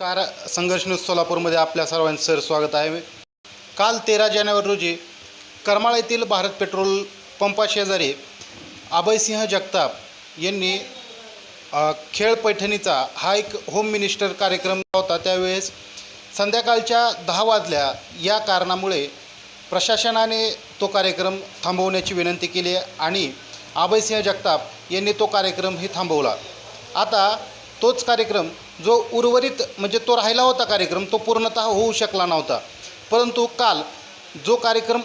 Car संघर्ष news सोलापूरमध्ये आपल्या सर्वांचं सर स्वागत आहे. काल तेरा जानेवारी रोजी करमाळा येथील भारत पेट्रोल पंपाशेजारी अभयसिंह जगताप यांनी खेळ पैठणीचा हा एक होम मिनिस्टर कार्यक्रम होता. त्यावेळेस संध्याकाळच्या दहा वाजल्या. या कारणामुळे प्रशासनाने तो कार्यक्रम थांबवण्याची विनंती केली आणि अभयसिंह जगताप यांनी तो कार्यक्रमही थांबवला. आता तोच कार्यक्रम जो उर्वरित म्हणजे तो राहिला होता कार्यक्रम तो पूर्णतः होऊ शकला नव्हता. परंतु काल जो कार्यक्रम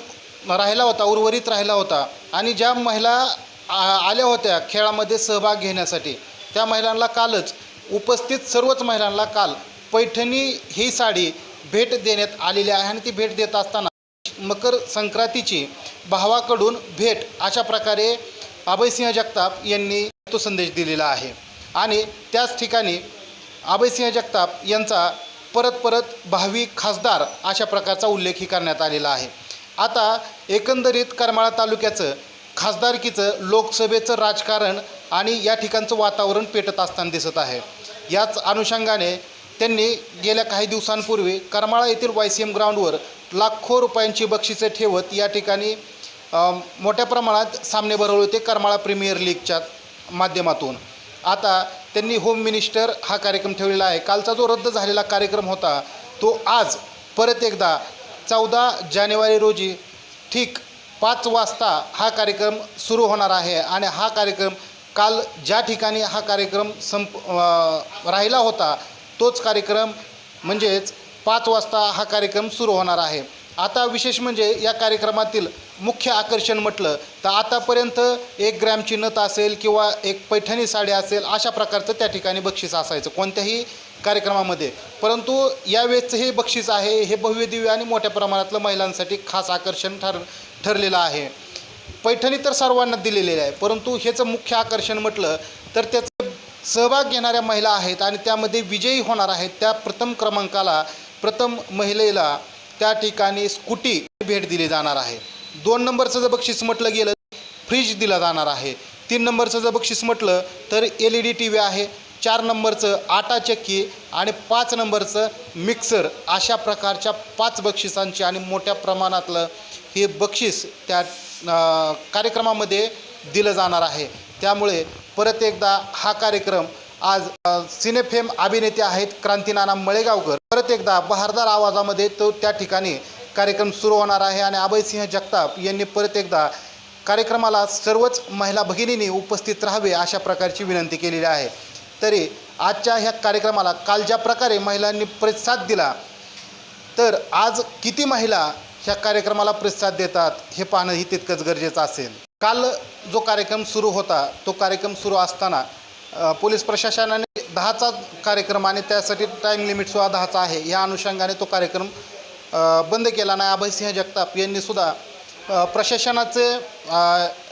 राहिला होता उर्वरित राहिला होता आणि ज्या महिला आ- आल्या होत्या खेळामध्ये सहभाग घेण्यासाठी त्या महिलांना कालच उपस्थित सर्वच महिलांना काल पैठणी ही साडी भेट देण्यात आलेली आहे आणि ती भेट देत असताना मकर संक्रांतीची भावाकडून भेट अशा प्रकारे अभयसिंह जगताप यांनी तो संदेश दिलेला आहे. आणि त्याच ठिकाणी अभयसिंह जगताप यांचा परत परत भावी खासदार अशा प्रकारचा उल्लेखही करण्यात आलेला आहे. आता एकंदरीत करमाळा तालुक्याचं खासदारकीचं लोकसभेचं राजकारण आणि या ठिकाणचं वातावरण पेटत असताना दिसत आहे. याच अनुषंगाने त्यांनी गेल्या काही दिवसांपूर्वी करमाळा येथील वाय सी एम ग्राउंडवर लाखो रुपयांची बक्षिसे ठेवत या ठिकाणी मोठ्या प्रमाणात सामने भरवले होते करमाळा प्रीमियर लीगच्या माध्यमातून. आता त्यांनी होम मिनिस्टर हा कार्यक्रम ठेवलेला आहे. कालचा जो रद्द झालेला कार्यक्रम होता तो आज परत एकदा चौदा जानेवारी रोजी ठीक पाच वाजता हा कार्यक्रम सुरू होणार आहे आणि हा कार्यक्रम काल ज्या ठिकाणी हा कार्यक्रम संप राहिला होता तोच कार्यक्रम म्हणजेच पाच वाजता हा कार्यक्रम सुरू होणार आहे. आता विशेष म्हणजे या कार्यक्रमातील मुख्य आकर्षण म्हटलं तर आतापर्यंत एक ग्रॅमची नथ असेल किंवा एक पैठणी साडी असेल अशा प्रकारचं त्या ठिकाणी बक्षीस असायचं कोणत्याही कार्यक्रमामध्ये. परंतु यावेळेचं हे बक्षीस आहे हे भव्यदिव्य आणि मोठ्या प्रमाणातलं महिलांसाठी खास आकर्षण ठर ठरलेलं आहे. पैठणी तर सर्वांना दिलेली आहे परंतु ह्याचं मुख्य आकर्षण म्हटलं तर त्याचं सहभाग घेणाऱ्या महिला आहेत आणि त्यामध्ये विजयी होणार आहेत त्या प्रथम क्रमांकाला प्रथम महिलेला त्या ठिकाणी स्कूटी भेट दिली जाणार आहे. दोन नंबरचं जर बक्षीस म्हटलं गेलं फ्रीज दिला जाणार आहे. तीन नंबरचं जर बक्षीस म्हटलं तर L E D T V आहे. चार नंबरचं आटा चक्की आणि पाच नंबरचं मिक्सर अशा प्रकारच्या पाच बक्षिसांची आणि मोठ्या प्रमाणातलं हे बक्षीस त्या कार्यक्रमामध्ये दिलं जाणार आहे. त्यामुळे परत एकदा हा कार्यक्रम आज सिनेफेम अभिनेते आहेत क्रांतीनाना मळेगावकर. परत एकदा बहारदार आवाजामध्ये तो त्या ठिकाणी कार्यक्रम सुरू होणार आहे आणि अभयसिंह जगताप यांनी परत एकदा कार्यक्रमाला सर्वच महिला भगिनींनी उपस्थित राहावे अशा प्रकारची विनंती केलेली आहे. तरी आजच्या ह्या कार्यक्रमाला काल ज्या प्रकारे महिलांनी प्रतिसाद दिला तर आज किती महिला ह्या कार्यक्रमाला प्रतिसाद देतात हे पाहणंही तितकंच गरजेचं असेल. काल जो कार्यक्रम सुरू होता तो कार्यक्रम सुरू असताना पोलीस प्रशासनाने दहाचा कार्यक्रम आणि त्यासाठी टाईम लिमिटसुद्धा दहाचा आहे. या अनुषंगाने तो कार्यक्रम बंद केला नाही. अभयसिंह जगताप यांनीसुद्धा प्रशासनाचे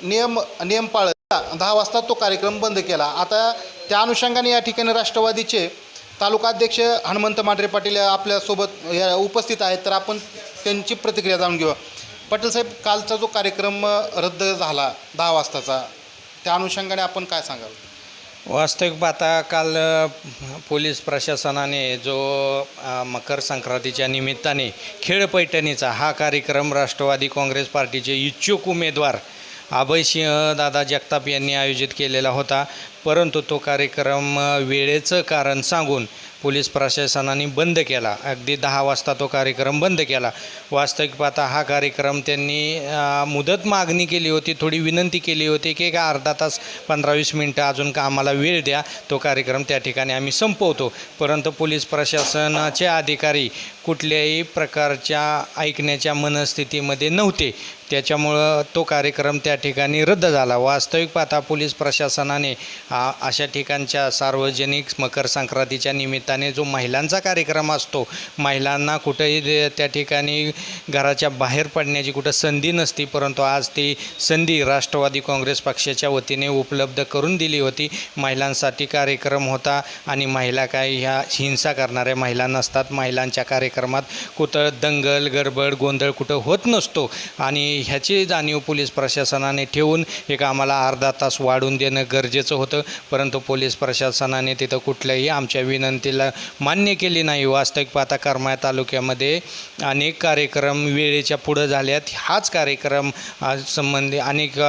नियम नियम पाळत दहा वाजता तो कार्यक्रम बंद केला. आता त्या अनुषंगाने या ठिकाणी राष्ट्रवादीचे तालुकाध्यक्ष हनुमंत मांढरे पाटील आपल्यासोबत या उपस्थित आहेत. तर आपण त्यांची प्रतिक्रिया जाणून घेऊ. पाटील साहेब कालचा जो कार्यक्रम रद्द झाला दहा वाजताचा त्या अनुषंगाने आपण काय सांगाल? वास्तविक पाहता काल पोलीस प्रशासनाने जो मकर संक्रांतीच्या निमित्ताने खेळ पैठणीचा हा कार्यक्रम राष्ट्रवादी काँग्रेस पार्टीचे इच्छुक उमेदवार अभयसिंह दादा जगताप यांनी आयोजित केलेला होता. परंतु तो कार्यक्रम वेळेचं कारण सांगून पोलीस प्रशासनाने बंद केला. अगदी दहा वाजता तो कार्यक्रम बंद केला. वास्तविक पाहता हा कार्यक्रम त्यांनी मुदत मागणी केली होती थोडी विनंती केली होती की एक अर्धा तास पंधरा वीस मिनटं अजून का आम्हाला वेळ द्या. तो कार्यक्रम त्या ठिकाणी आम्ही संपवतो. परंतु पोलीस प्रशासनाचे अधिकारी कुठल्याही प्रकारच्या ऐकण्याच्या मनस्थितीमध्ये नव्हते. त्याच्यामुळं तो कार्यक्रम त्या ठिकाणी रद्द झाला. वास्तविक पाहता पोलीस प्रशासनाने आ, अशा ठिकाणच्या सार्वजनिक मकर संक्रांतीच्या निमित्ताने जो महिलांचा कार्यक्रम असतो महिलांना कुठेही त्या ठिकाणी घराच्या बाहेर पडण्याची कुठं संधी नसती परंतु आज ती संधी राष्ट्रवादी काँग्रेस पक्षाच्या वतीने उपलब्ध करून दिली होती. महिलांसाठी कार्यक्रम होता आणि महिला काय ह्या हिंसा करणाऱ्या महिला नसतात. महिलांच्या कार्यक्रमात कुठं दंगल गडबड गोंधळ कुठं होत नसतो आणि ह्याची जाणीव पोलीस प्रशासनाने ठेवून एक आम्हाला अर्धा तास वाढून देणं गरजेचं होतं. होतं परंतु पोलीस प्रशासनाने तिथं कुठल्याही आमच्या विनंतीला मान्य केली नाही. वास्तविक पाहता करमाळा तालुक्यामध्ये अनेक कार्यक्रम वेळेच्या पुढं झाल्यात. हाच कार्यक्रम संबंधी अनेक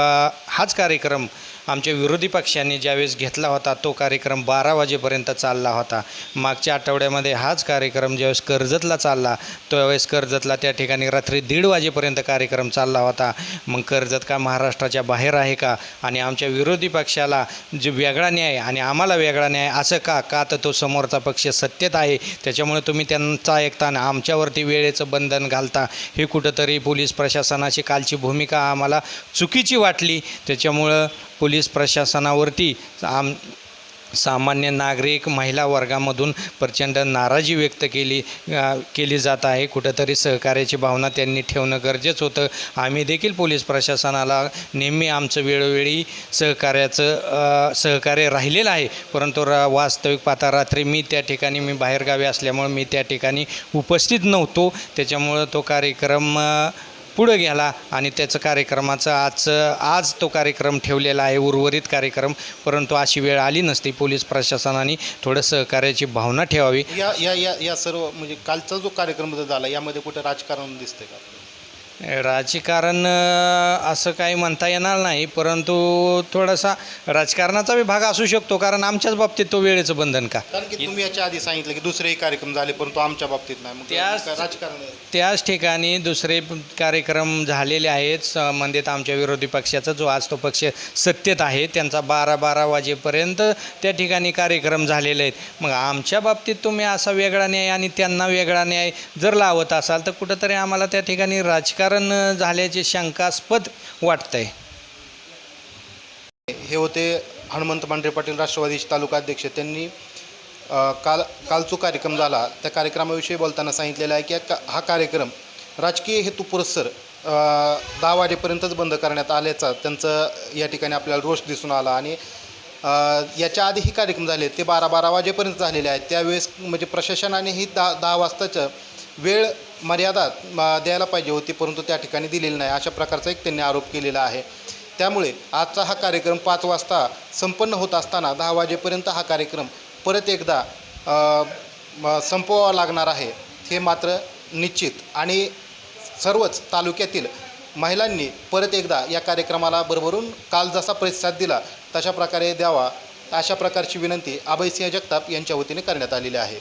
हाच कार्यक्रम आमच्या विरोधी पक्षांनी ज्यावेळेस घेतला होता तो कार्यक्रम बारा वाजेपर्यंत चालला होता. मागच्या आठवड्यामध्ये हाच कार्यक्रम ज्यावेळेस कर्जतला चालला त्यावेळेस कर्जतला त्या ठिकाणी रात्री दीड वाजेपर्यंत कार्यक्रम चालला होता. मग कर्जत का महाराष्ट्राच्या बाहेर आहे का? आणि आमच्या विरोधी पक्षाला जे वेगळा न्याय आणि आम्हाला वेगळा न्याय असं का? का तर तो समोरचा पक्ष सत्तेत आहे. त्याच्यामुळे तुम्ही त्यांचा ऐकताना आमच्यावरती वेळेचं बंधन घालता. हे कुठंतरी पोलीस प्रशासनाची कालची भूमिका आम्हाला चुकीची वाटली. त्याच्यामुळं पोलीस प्रशासनावरती आम सामान्य नागरिक महिला वर्गामधून प्रचंड नाराजी व्यक्त केली केली जात आहे. कुठंतरी सहकार्याची भावना त्यांनी ठेवणं गरजेचं होतं. आम्ही देखील पोलीस प्रशासनाला नेहमी आमचं वेळोवेळी सहकार्याचं सहकार्य राहिलेलं आहे. परंतु रा वास्तविक पाहता रात्री मी त्या ठिकाणी मी बाहेरगावी असल्यामुळे मी त्या ठिकाणी उपस्थित नव्हतो. त्याच्यामुळं तो कार्यक्रम पुढं गेला आणि त्याचं कार्यक्रमाचं आज आज तो कार्यक्रम ठेवलेला आहे उर्वरित कार्यक्रम. परंतु अशी वेळ आली नसती पोलीस प्रशासनाने. थोडं सहकार्याची भावना ठेवावी. या या या या सर्व म्हणजे कालचा जो कार्यक्रम झाला यामध्ये कुठं राजकारण दिसतंय का? राजकारण असं काही म्हणता येणार नाही परंतु थोडासा राजकारणाचा बी भाग असू शकतो कारण आमच्याच बाबतीत तो वेळेचं बंधन का? कारण की तुम्ही याच्या आधी सांगितलं की दुसरेही कार्यक्रम झाले परंतु आमच्या बाबतीत नाही. मग त्याच- काय राजकारण आहे? त्याच ठिकाणी दुसरे कार्यक्रम झालेले आहेत संबंधित आमच्या विरोधी पक्षाचा जो आज तो पक्ष सत्तेत आहे त्यांचा बारा बारा वाजेपर्यंत त्या ठिकाणी कार्यक्रम झालेले आहेत. मग आमच्या बाबतीत तुम्ही असा वेगळा न्याय आणि त्यांना वेगळा न्याय जर लावत असाल तर कुठंतरी आम्हाला त्या ठिकाणी राजकारण कारण झाल्याचे शंकास्पद वाटतंय. हे होते हनुमंत मांढरे पाटील राष्ट्रवादीचे तालुका अध्यक्ष. त्यांनी काल काल जो कार्यक्रम झाला. त्या कार्यक्रमाविषयी बोलताना सांगितलेलं आहे की का- हा कार्यक्रम राजकीय हेतू पुरस्सर दहा वाजेपर्यंतच बंद करण्यात आल्याचा त्यांचं या ठिकाणी आपल्याला रोष दिसून आला. आणि याच्या आधीही कार्यक्रम झाले ते बारा बारा वाजेपर्यंत झालेले आहेत. त्यावेळेस म्हणजे प्रशासनानेही दहा दहा वाजताचं वेळ मर्यादा म, द्यायला पाहिजे होती परंतु त्या ठिकाणी दिलेली नाही. अशा प्रकारचा एक त्यांनी आरोप केलेला आहे. त्यामुळे आजचा हा कार्यक्रम पाच वाजता संपन्न होत असताना दहा वाजेपर्यंत हा कार्यक्रम परत एकदा संपवावा लागणार आहे हे मात्र निश्चित. आणि सर्वच तालुक्यातील महिलांनी परत एकदा या कार्यक्रमाला भरभरून काल जसा प्रतिसाद दिला तशा प्रकारे द्यावा अशा प्रकारची विनंती अभयसिंह जगताप यांच्या वतीने करण्यात आलेली आहे.